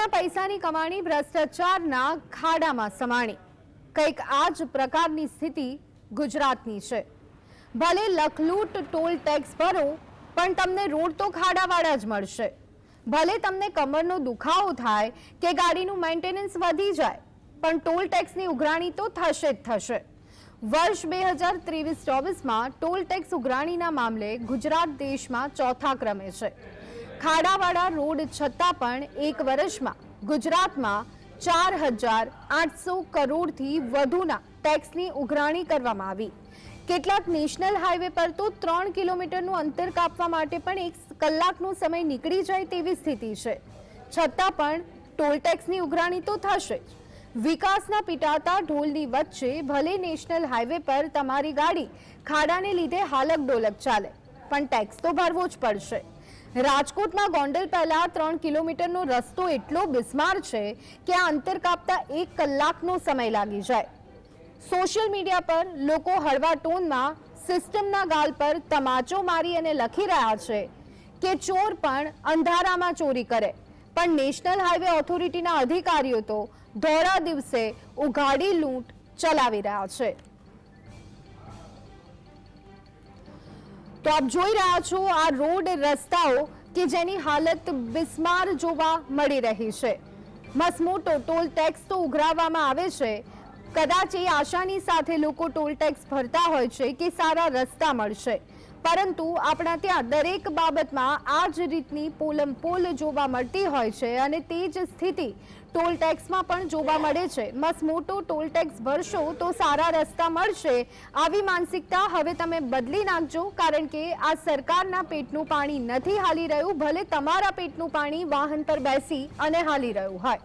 જનતાના પૈસાની કમાણી ભ્રષ્ટાચારના ખાડામાં સમાણી. કંઈક આ જ પ્રકારની સ્થિતિ ગુજરાતની છે. ભલે લખલૂટ ટોલ ટેક્સ ભરો, પણ તમને રોડ તો ખાડાવાળા જ મળશે. ભલે તમને કમરનો દુખાવો થાય કે ગાડીનું મેન્ટેનન્સ વધી જાય, પણ ટોલ ટેક્સની ઉઘરાણી તો થશે જ થશે. વર્ષ બે હજાર ત્રેવીસ ચોવીસમાં ટોલ ટેક્સ ઉઘરાણીના મામલે ગુજરાત દેશમાં ચોથા ક્રમે છે. ખાડાવાળા રોડ છતાં પણ એક વર્ષમાં ગુજરાતમાં ચાર હજાર આઠસો કરોડથી વધુના ટેક્સની ઉઘરાણી કરવામાં આવી. કેટલાક નેશનલ હાઈવે પર તો ત્રણ કિલોમીટરનું અંતર કાપવા માટે પણ એક કલાકનો સમય નીકળી જાય તેવી સ્થિતિ છે. છતાં પણ ટોલ ટેક્સની ઉઘરાણી તો થશે વિકાસના પીટાતા ઢોલની વચ્ચે ભલે નેશનલ હાઈવે પર તમારી ગાડી ખાડાને લીધે હાલક ડોલક ચાલે, પણ ટેક્સ તો ભરવો જ પડશે. રાજકોટમાં ગોંડલ પહેલા ત્રણ કિલોમીટરનો રસ્તો એટલો બિસ્માર છે કે આ અંતર કાપતા એક કલાકનો સમય લાગી જાય. સોશિયલ મીડિયા પર લોકો હળવા ટોનમાં સિસ્ટમના ગાલ પર તમાચો મારી અને લખી રહ્યા છે કે ચોર પણ અંધારામાં ચોરી કરે. પણ નેશનલ હાઈવે ઓથોરિટીના અધિકારીઓ તો ધોળા દિવસે ઉઘાડી લૂંટ ચલાવી રહ્યા છે. તો આપ જોઈ રહ્યા છો આ રોડ રસ્તાઓ કે જેની હાલત બિસ્માર જોવા મળી રહી છે. મસમોટો ટોલ ટેક્સ તો ઉઘરાવવામાં આવે છે કદાચ એ આશાની સાથે લોકો ટોલ ટેક્સ ભરતા હોય છે કે સારા રસ્તા મળશે. પરંતુ આપણા ત્યાં દરેક બાબતમાં આ જ રીતની પોલમ પોલ જોવા મળતી હોય છે અને તે જ સ્થિતિ ટોલ ટેક્સમાં પણ જોવા મળે છે. મસમોટો ટોલ ટેક્સ ભરશો તો સારા રસ્તા મળશે આવી માનસિકતા હવે તમે બદલી નાખજો કારણ કે આ સરકારના પેટનું પાણી નથી હાલી રહ્યું. ભલે તમારા પેટનું પાણી વાહન પર બેસી અને હાલી રહ્યું હોય.